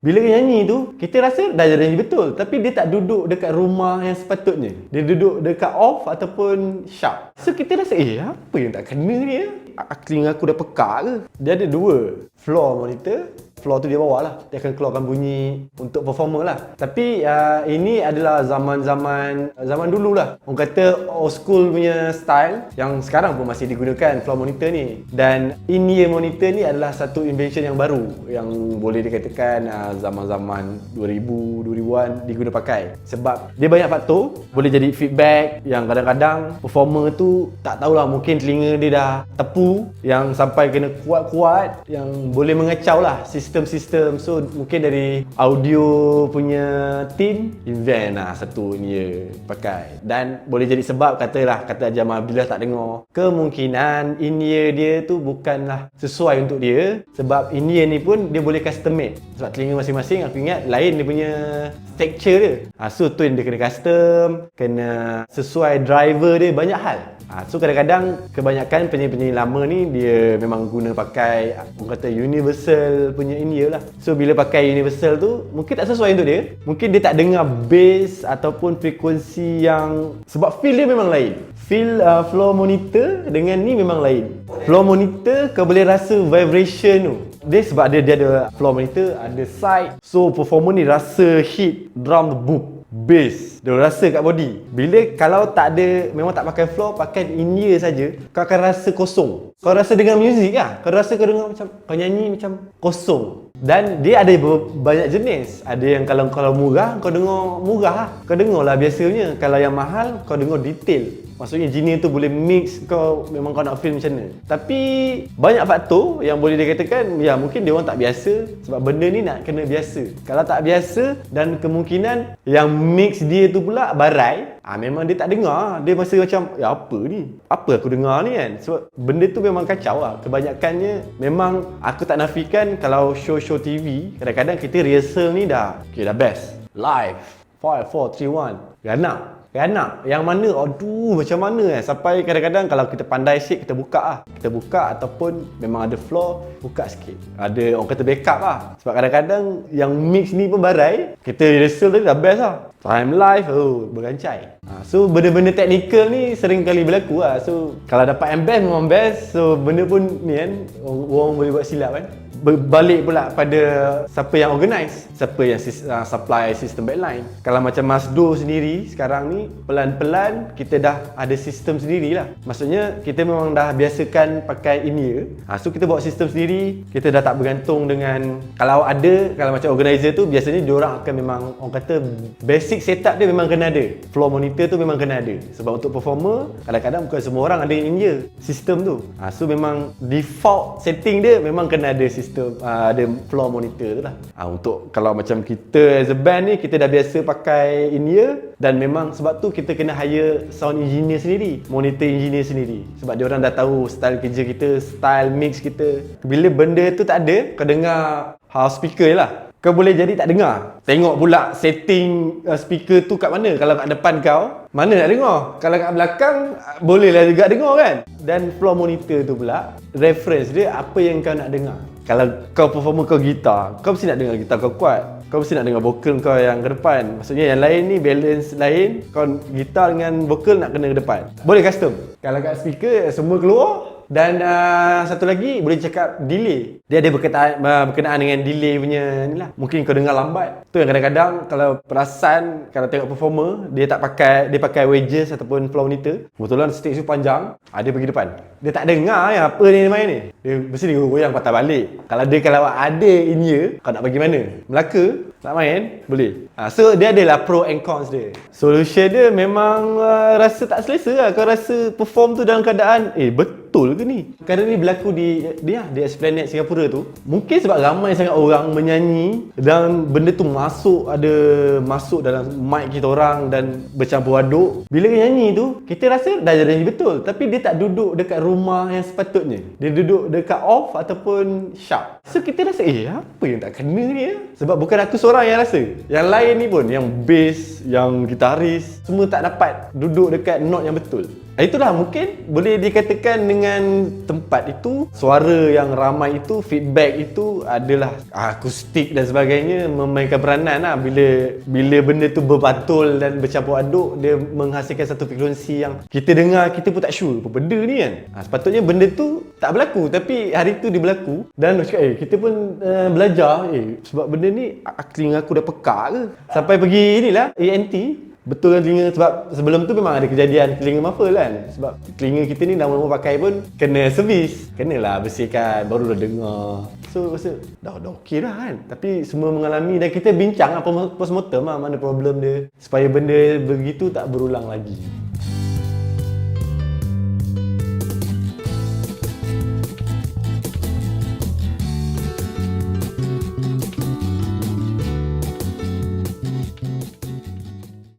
Bila dia nyanyi tu, kita rasa dah jadi betul. Tapi dia tak duduk dekat rumah yang sepatutnya. Dia duduk dekat off ataupun sharp. So kita rasa, eh apa yang tak kena ni ya? Telinga aku dah pekak ke? Dia ada dua. Floor monitor, floor tu dia bawah lah. Dia akan keluarkan bunyi untuk performer lah. Tapi uh, ini adalah zaman-zaman zaman dulu lah. Orang kata old school punya style yang sekarang pun masih digunakan floor monitor ni. Dan in-ear monitor ni adalah satu invention yang baru yang boleh dikatakan uh, zaman-zaman 2000 2000-an diguna pakai. Sebab dia banyak faktor boleh jadi feedback yang kadang-kadang performer tu tak tahulah mungkin telinga dia dah tepu yang sampai kena kuat-kuat yang boleh mengecau lah sistem-sistem. So mungkin dari audio punya team invent lah satu ni ya, pakai. Dan boleh jadi sebab katalah kata Ajam bila tak dengar kemungkinan in-ear dia tu bukanlah sesuai untuk dia. Sebab in-ear ni pun dia boleh custom made. Sebab telinga masing-masing aku ingat lain dia punya texture dia. Ha, so tu yang dia kena custom kena sesuai driver dia banyak hal. Ha, so kadang-kadang kebanyakan penyanyi-penyanyi lama ni dia memang guna pakai orang kata universal punya in-ear lah. So bila pakai universal tu mungkin tak sesuai untuk dia. Mungkin dia tak dengar bass ataupun frekuensi yang sebab feel dia memang lain. Feel uh, floor monitor dengan ni memang lain. Floor monitor kau boleh rasa vibration tu. Dia sebab dia dia ada floor monitor, ada side. So performer ni rasa hit drum boom bass dia rasa kat body. Bila kalau tak ada memang tak pakai floor pakai in ear saja kau akan rasa kosong. Kau rasa dengan muzik lah. Kau rasa kau dengar macam kau nyanyi macam kosong. Dan dia ada banyak jenis. Ada yang kalau kalau murah kau dengar murah lah. Kau dengar lah biasanya. Kalau yang mahal kau dengar detail Maksudnya jenis tu boleh mix kau memang kau nak feel macam mana. Tapi banyak faktor yang boleh dikatakan ya mungkin dia orang tak biasa sebab benda ni nak kena biasa. Kalau tak biasa dan kemungkinan yang mix dia tu pula barai, ah memang dia tak dengar. Dia masa macam ya apa ni? Apa aku dengar ni kan? Sebab benda tu memang kacau lah. Kebanyakannya memang aku tak nafikan kalau show-show TV kadang-kadang kita rehearsal ni dah okay dah best. Live. 5 4 3 1. Ganak. Anak yang mana? Aduh macam mana eh? Sampai kadang-kadang kalau kita pandai sikit kita buka lah. Kita buka ataupun memang ada floor buka sikit. Ada orang kata backup lah. Sebab kadang-kadang yang mix ni pun barai kita rehearsal tadi dah best lah. Time live oh berancai ha, so benda-benda teknikal ni sering kali berlaku lah. So kalau dapat yang best memang best. So benda pun ni kan orang, orang boleh buat silap kan. Berbalik pula pada siapa yang organize siapa yang uh, supply sistem backline. Kalau macam Masdo sendiri sekarang ni pelan-pelan kita dah ada sistem sendiri lah maksudnya kita memang dah biasakan pakai in-ear ha, so kita buat sistem sendiri kita dah tak bergantung dengan kalau ada kalau macam organizer tu biasanya diorang akan memang orang kata basic setup dia memang kena ada. Floor monitor tu memang kena ada. Sebab untuk performer kadang-kadang bukan semua orang ada in-ear sistem tu. Ha, so memang default setting dia memang kena ada sistem uh, ada floor monitor tu lah. Uh, untuk kalau macam kita as a band ni kita dah biasa pakai in-ear dan memang sebab tu kita kena hire sound engineer sendiri, monitor engineer sendiri. Sebab dia orang dah tahu style kerja kita, style mix kita. Bila benda tu tak ada, kau dengar house speaker je lah kau boleh jadi tak dengar. Tengok pula setting uh, speaker tu kat mana. Kalau kat depan kau, mana nak dengar? Kalau kat belakang, bolehlah juga dengar kan? Dan floor monitor tu pula, reference dia apa yang kau nak dengar. Kalau kau performer kau gitar, kau mesti nak dengar gitar kau kuat. Kau mesti nak dengar vokal kau yang ke depan. Maksudnya yang lain ni balance lain, kau gitar dengan vokal nak kena ke depan. Boleh custom. Kalau kat speaker semua keluar, dan uh, satu lagi boleh cakap delay. Dia ada berkenaan, uh, berkenaan dengan delay punya ni lah. Mungkin kau dengar lambat. Tu yang kadang-kadang kalau perasan kalau tengok performer dia tak pakai dia pakai wedges ataupun floor monitor. Kebetulan stage tu panjang, ada uh, pergi depan. Dia tak dengar ya apa ni main ni. Dia mesti dia goyang patah balik. Kalau dia kalau ada in ear, kau nak bagi mana? Melaka nak main boleh. Ha, so dia adalah pro and cons dia. Solution dia memang uh, rasa tak selesa lah. Kau rasa perform tu dalam keadaan eh betul ke ni? Kadang ni berlaku di dia di Esplanade Singapura tu. Mungkin sebab ramai sangat orang menyanyi dan benda tu masuk ada masuk dalam mic kita orang dan bercampur aduk. Bila dia nyanyi tu, kita rasa dah jadi betul. Tapi dia tak duduk dekat rumah yang sepatutnya. Dia duduk dekat off ataupun sharp. So kita rasa eh apa yang tak kena ni ya? Sebab bukan aku seorang yang rasa. Yang lain ni pun yang bass, yang gitaris semua tak dapat duduk dekat note yang betul. Ah, Itulah. Mungkin boleh dikatakan dengan tempat itu suara yang ramai itu feedback itu adalah akustik dan sebagainya memainkan peranan lah. Bila bila benda tu berbatul dan bercampur aduk dia menghasilkan satu frekuensi yang kita dengar kita pun tak sure apa benda ni kan. Ha, sepatutnya benda tu tak berlaku tapi hari tu dia berlaku. Dan aku cakap eh kita pun uh, belajar. Eh sebab benda ni ah, telinga aku dah pekak ke? Sampai pergi inilah ANT Betul kan telinga? Sebab sebelum tu memang ada kejadian telinga muffle kan? Sebab telinga kita ni lama-lama pakai pun kena servis. Kenalah bersihkan baru dah dengar. So rasa dah, dah okey dah kan? Tapi semua mengalami dan kita bincang lah post- postmortem lah mana problem dia. Supaya benda begitu tak berulang lagi